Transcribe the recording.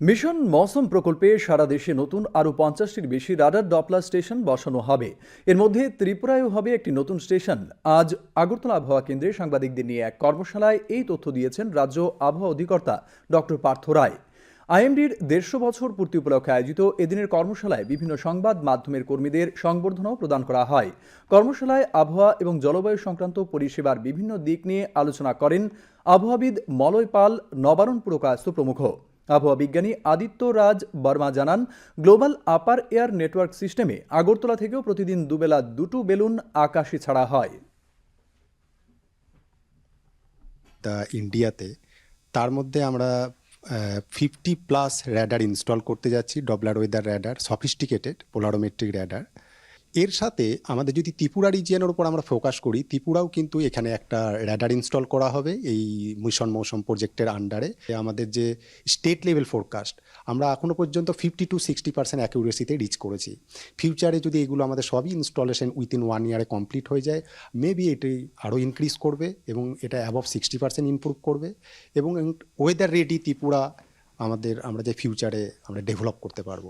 Mission মৌসুম প্রকল্পে সারা দেশে নতুন আরও পঞ্চাশটির বেশি রাডার ডপলার স্টেশন বসানো হবে। এর মধ্যে ত্রিপুরায়ও হবে একটি নতুন স্টেশন। আজ আগরতলা আবহাওয়া কেন্দ্রে সাংবাদিকদের নিয়ে এক কর্মশালায় এই তথ্য দিয়েছেন রাজ্য আবহাওয়া অধিকর্তা ডক্টর পার্থ রায়। আইএমডির দেড়শো বছর পূর্তি উপলক্ষে আয়োজিত এদিনের কর্মশালায় বিভিন্ন সংবাদ মাধ্যমের কর্মীদের সংবর্ধনাও প্রদান করা হয়। কর্মশালায় আবহাওয়া এবং জলবায়ু সংক্রান্ত পরিষেবার বিভিন্ন দিক নিয়ে আলোচনা করেন আবহাওয়াবিদ মলয় পাল নবারণ পুরকায়স্থ প্রমুখ। আবহাওয়া বিজ্ঞানী আদিত্য রাজ বর্মা জানান, গ্লোবাল আপার এয়ার নেটওয়ার্ক সিস্টেমে আগরতলা থেকেও প্রতিদিন দুবেলা দুটো বেলুন আকাশে ছাড়া হয়। তা ইন্ডিয়াতে, তার মধ্যে আমরা ফিফটি প্লাস র্যাডার ইনস্টল করতে যাচ্ছি Doppler weather radar sophisticated polarimetric radar এর সাথে আমাদের যদি ত্রিপুরা রিজিয়নের উপর আমরা ফোকাস করি, ত্রিপুরাও কিন্তু এখানে একটা র্যাডার ইনস্টল করা হবে এই মিশন মৌসুম প্রজেক্টের আন্ডারে আমাদের যে স্টেট লেভেল ফোরকাস্ট আমরা এখনও পর্যন্ত ফিফটি টু সিক্সটি পার্সেন্ট অ্যাকিউরেসিতে রিচ করেছি। ফিউচারে যদি এগুলো আমাদের সবই ইনস্টলেশন উইদিন ওয়ান ইয়ারে কমপ্লিট হয়ে যায় মেবি এটি আরও ইনক্রিজ করবে এবং এটা অ্যাবভ সিক্সটি পার্সেন্ট ইমপ্রুভ করবে এবং ওয়েদার রেডি ত্রিপুরা আমাদের, আমরা যে ফিউচারে আমরা ডেভেলপ করতে পারব।